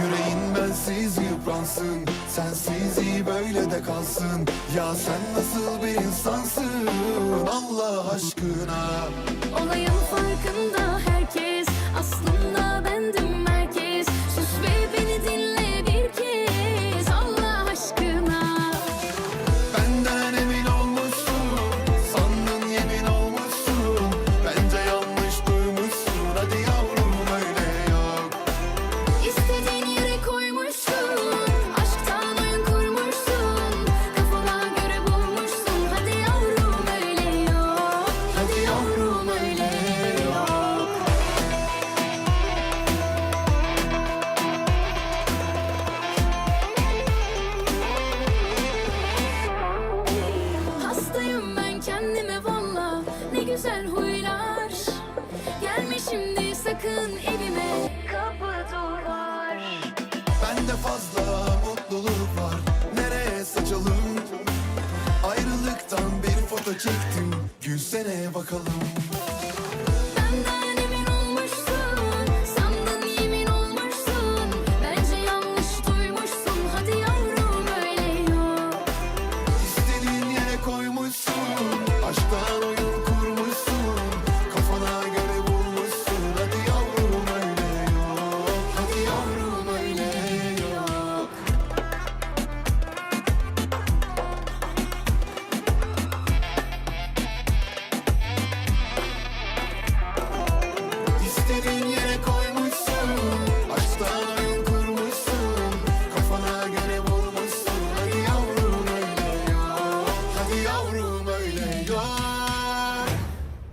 Yüreğin bensiz yıpransın. Sensiz iyi böyle de kalsın. Ya sen nasıl bir insansın? Allah aşkına. kendime valla ne güzel huylar. Gelme şimdi sakın evime. Kapı duvar. Bende fazla mutluluk var. Nereye saçalım Ayrılıktan bir foto çektim. Gülsene bakalım. yavrum öyle yok.